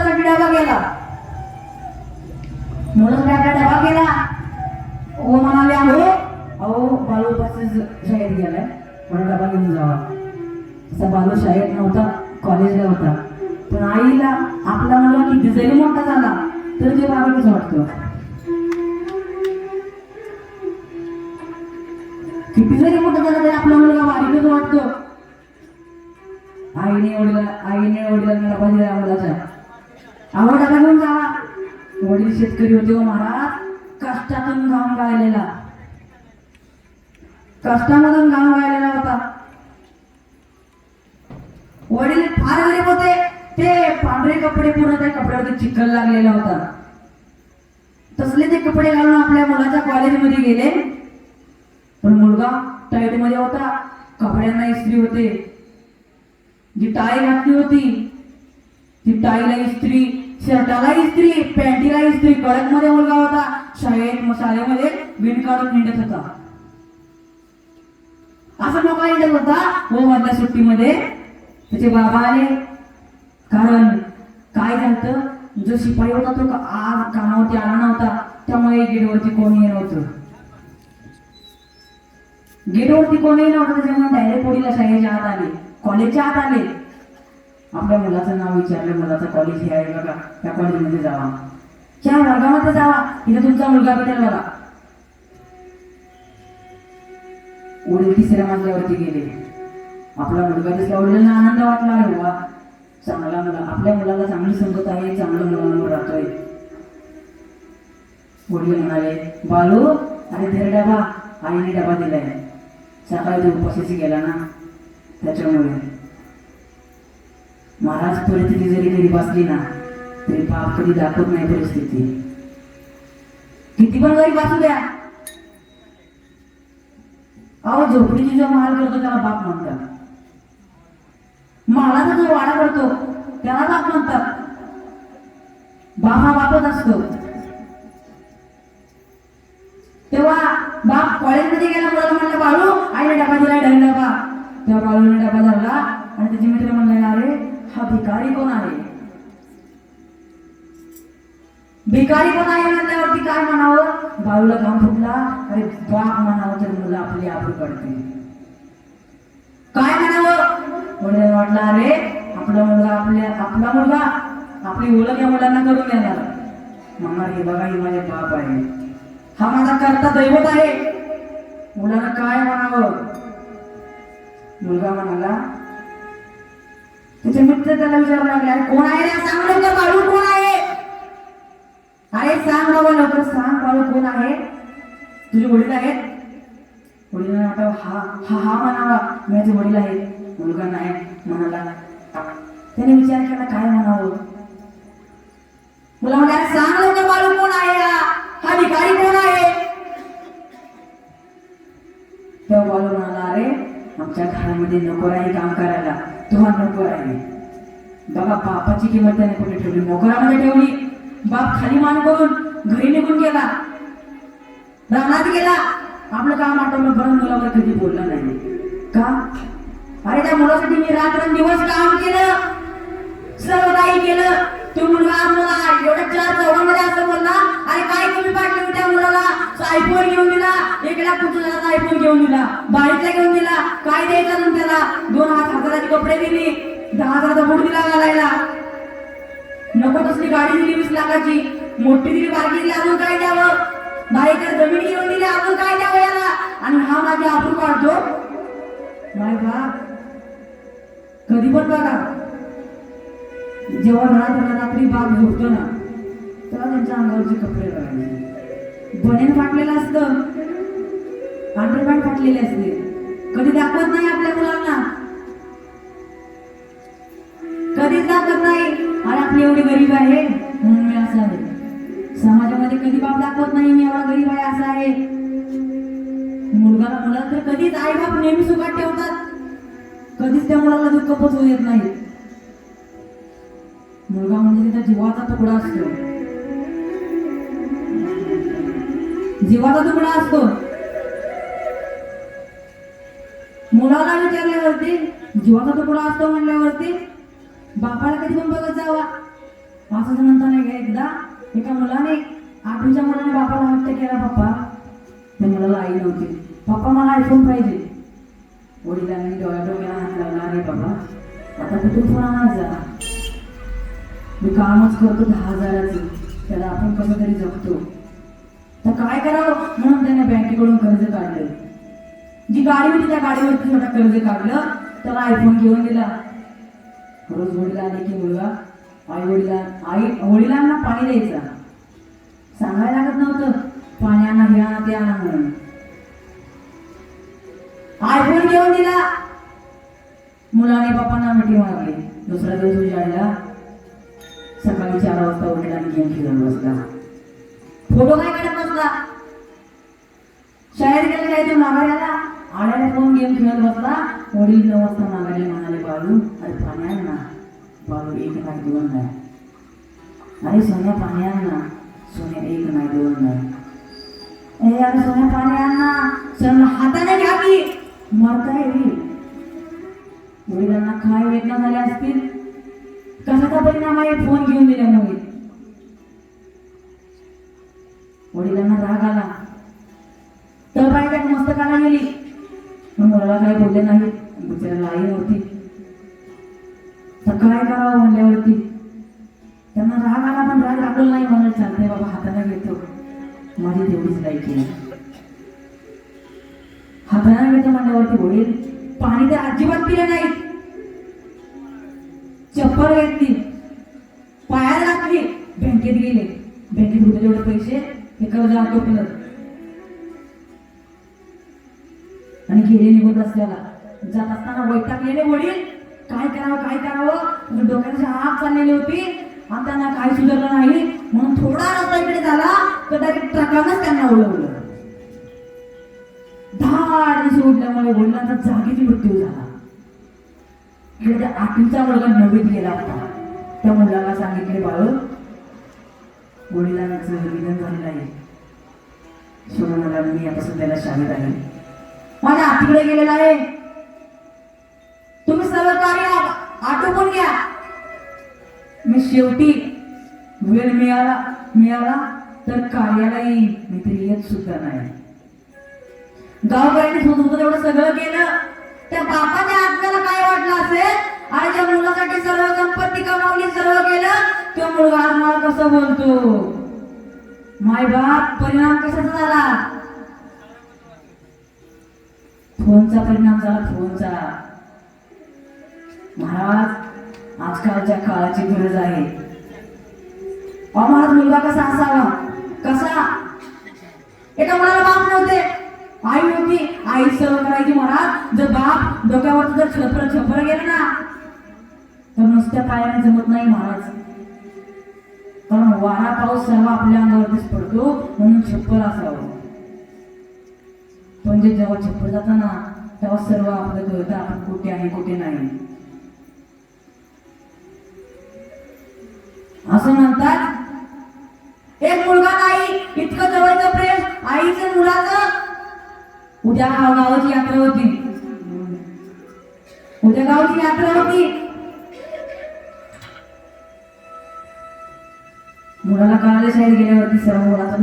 मुलासाठी डबा गेला मुलासाठी आपला डबा गेला ओ म्हणाले अहो अहो बालू उपासच शाळेत गेलाय. म्हणून डबा घेऊन जावा. तसा बालू शाळेत नव्हता कॉलेजला होता. पण आईला आपला मुलगा किती जरी मोठा झाला तर ते बाबाच वाटतो. किती जरी मोठा झाला तरी आपला मुलगा बारीकच वाटतो. आईने वडिला आईने वडिलांना डबा दिला मुलाच्या आवड डबा घेऊन जावा वडील शेतकरी होते हो महाराज. कष्टातून घाम गायलेला. कष्टामधून घाम गायलेला होता. वडील फार गरीब होते. ते पांढरे कपडे पूर्ण त्या कपड्यावरती चिखल लागलेला होता. तसले ते कपडे घालून आपल्या मुलाच्या कॉलेजमध्ये गेले. पण मुलगा टाईटमध्ये होता. कपड्यांना इस्त्री होते. जी टाय घातली होती ती टाईला इस्त्री शर्टाला इस्त्री पॅन्टीला इस्त्री. कडकमध्ये मुलगा होता. शाळेत शाळेमध्ये विण काढून हिंडत होता. असं मोकळा हिंडत होता. हो मधल्या सुट्टीमध्ये त्याचे बाबा आले. कारण काय झालं जो शिपाई होता तो आज कामावरती आला नव्हता. त्यामुळे गेटवरती कोणी नव्हतं गेटवरती कोणीही नव्हतं त्याच्यामुळे डायरेक्ट पोडीला शाळेच्या आत आले. कॉलेजच्या आत आले. आपल्या मुलाचं नाव विचारलं मुलाचं कॉलेज हे आहे बघा त्या कॉलेजमध्ये जावा. त्या वर्गामध्ये जावा तिथे तुमचा मुलगा भेटेल बघा. वडील तिसऱ्या मजल्यावरती गेले. आपला मुलगा दिसला वडिलांना आनंद वाटला अरे वा. चांगला मुला आपल्या मुलाला चांगली संगत आहे चांगलं मुलांवर राहतोय. वडील म्हणाले बालू अरे धर डबा. आईने डबा दिलाय. सकाळी तो उपाशीची गेला ना त्याच्यामुळे. महाराज परिस्थिती जरी गरीब असली ना तरी बाप कधी दाखवत नाही परिस्थिती. किती पण गरीब असू द्या. अहो झोपडीची जो महाल करतो त्याला बाप म्हणतात. महालाचा जो वाडा करतो त्याला बाप म्हणतात. बाप हा बापच असतो. तेव्हा बाप कॉलेजमध्ये गेला मुलाला म्हणलं बाळू आईने डबा दिला डबा. तेव्हा बाळूने डबा धरला आणि त्याचे मित्र म्हणले अरे हा भिकारी कोण आहे? भिकारी कोण आहे म्हणल्यावरती काय म्हणावं? बाळूला काम फुटला. अरे बाप म्हणावं तर मुलं आपली आबरू पडते काय म्हणावं? वाटलं अरे आपला मुलगा आपल्या आपला मुलगा. आपली ओळख या मुलांना करून देणार. मामा हे बघा ही माझे बाप आहे. हा माझा करता दैवत आहे. मुलांना काय म्हणावं? मुलगा म्हणाला त्याचे मित्र त्याला विचारू लागले अरे कोण आहे ना सांग लवकर बाळू कोण आहे? अरे सांग बाबा लवकर सांग बाळू कोण आहे? तुझे वडील आहेत? वडिलांना हा हा हा म्हणावा. माझे वडील आहेत. मुलगा नाही म्हणाला. त्याने विचार केला काय म्हणावं? मुला म्हणाला सांग लवकर बाळू कोण आहे हा? भिकारी कोण आहे? तेव्हा बाळू म्हणाला अरे आमच्या घरामध्ये नको आहे काम करायला. तुम्हाला नको राहिली. आहे बघा बापाची किंमत त्याने कुठे ठेवली? नोकरामध्ये ठेवली. बाप खाली मान करून घरी निघून गेला. रानात गेला. आपलं काम आठवलं बरं मुलावर कधी बोललं नाही. का? अरे त्या मुलासाठी मी रात्रंदिवस काम केलं. सर्व काही केलं. तो मुलगा मुला मला एवढ्या चार चौघांमध्ये असं बोलला अरे काय कमी पाडली त्या मुलाला? आयफोन घेऊन दिला घेऊन दिला बाळीतला घेऊन दिला काय द्यायचं म्हणून त्याला? दोन हात हजाराचे कपडे दिले. दहा हजाराचा बूट दिला घालायला. नको तसली गाडी दिली वीस लाखाची. मोठी दिली बारकी दिली अजून काय द्यावं? बाईकर जमीन घेऊन दिली अजून काय द्यावं याला? आणि हा माझे आपण काढतो. नाही बा. कधी पण बघा. जेव्हा घरात रात्री बाग झोपतो ना. तेव्हा त्यांच्या अंगावरचे कपडे बघायचे बनेन फाटलेलं असतं. अंडरपॅन्ट फाटलेले असते. कधी दाखवत नाही आपल्या मुलांना. कधीच दाखवत नाही. अरे आपली एवढी गरीब आहे. म्हणून मी असं आहे. समाजामध्ये कधी बाप दाखवत नाही मी एवढा गरीब आहे असा आहे. मुलगाला मुलाला तर कधीच आई बाप नेहमी सुखात ठेवतात. कधीच त्या मुलाला दुःख पोचवू येत नाही. मुलगा म्हणजे त्याचा जीवाचा तुकडा असतो. जीवाचा तुकडा असतो. मुलाला विचारल्यावरती जीवाचा तुकडा असतो म्हणल्यावरती बापाला कधी पण बघत जावा. असं म्हणता नाही का एकदा एका मुलाने आठवीच्या मुलाने बापाला हट्ट केला पप्पा त्या मुलाला आई नव्हती. पप्पा मला आयफोन पाहिजे. वडिलांनी डोळ्या डोळ्याला हात लावला अरे बाबा आता कुठून फोन आणायचा? मी कामच करतो दहा हजाराचं. त्याला आपण कसं तरी जगतो. तर काय करावं? म्हणून त्याने बँकेकडून कर्ज काढलं. जी गाडी होती त्या गाडीवरती थोडा कर्ज काढलं तर आयफोन घेऊन दिला रोज वडील आले की मुलगा आई वडिला आई वडिलांना पाणी द्यायचा. सांगायला लागत नव्हतं पाणी आणा घ्या ते आणा म्हणून. आयफोन घेऊन दिला मुलाने बापांना मिठी मारली. दुसरा दिवस उजाडला सकाळी चार वाजता वडिलांनी आणि गेम खेळत बसला. फोटो काय काढत बसला? शाळेत गेला काय तो माघारी आला? आल्याला फोन गेम खेळत बसला वडील नऊ वाजता माघारी म्हणाले बाळू अरे पाणी ना बाळू एक नाही दोन नाही अरे सोन्या पाणी ना सोन्या एक नाही दोन नाही ए अरे सोन्या पाणी आण ना सोन्या हाताने घ्या की मरता येईल वडिलांना काय वेदना झाल्या असतील कशाचा परिणाम आहे फोन घेऊन दिल्यामुळे वडिलांना राग आला तर बाई त्या मस्तकाला गेली मला काही बोलले नाही? बिचाराला आई नव्हती तर काय करावं म्हणल्यावरती. त्यांना राग आला पण राग लागलं नाही म्हणत चालते बाबा हाताने घेतो. माझी तेवढीच लायकी नाही हाताने घेतो म्हणल्यावरती वडील पाणी तर अजिबात पिले नाही. चप्पल घेतली. पायाला घातली. बँकेत गेले. बँकेत होते तेवढे पैसे. हे कर्ज आटोपलं. आणि गेले निघून रस्त्याला. जात असताना वैतागलेले वडील. काय करावं काय करावं? डोक्याची आग चाललेली होती. आणि त्यांना काही सुधारलं नाही. म्हणून थोडा रस्ता इकडे झाला तर डायरेक्ट ट्रकानंच त्यांना उडवलं धाड दिवशी उडल्यामुळे वडिलांचा जागीच मृत्यू झाला. इकडे त्या आठवीचा मुलगा नवीत गेला होता. त्या मुलाला सांगितले बाळ वडिलांचं निधन झालेलं आहे सोडून मला मी आता सध्याला शाळेत आहे. माझ्या हातीकडे गेलेला आहे. तुम्ही सर्व कार्य आटोपून घ्या. मी शेवटी वेळ मिळाला मिळाला तर कार्याला येईल मी तरी येत सुद्धा नाही. गावकऱ्यांनी स्वतंत्र तेवढं सगळं केलं. त्या बापाच्या आत्म्याला काय वाटलं असेल? आणि ज्या मुलासाठी सर्व संपत्ती कमावली सर्व केलं तो मुलगा आज मला कसं बोलतो? माय बाप परिणाम कशाचा झाला? फोनचा परिणाम झाला फोनचा. महाराज आजकालच्या काळाची गरज आहे. अहो महाराज मुलगा कसा असावा? कसा? एका मुलाला बाप नव्हते. आई होती आई सर्व करायची महाराज. जर बाप डोक्यावर जर छपर छपर गेलं ना तर नुसत्या पायाने जमत नाही महाराज. कारण वारा पाऊस सर्व आपल्या अंगावरतीच पडतो म्हणून छप्पर असावं. म्हणजे जेव्हा छप्पर जाताना तेव्हा सर्व आपलं कळतं आपण कुठे आहे कुठे नाही. असं म्हणतात एक मुलगा नाही इतकं जवळचं प्रेम आईचं मुलाचं. उद्या गावाची यात्रा होती. उद्या गावाची यात्रा होती. मुलाला कळालं शाळेत गेल्यावरती सर्व मुलाचा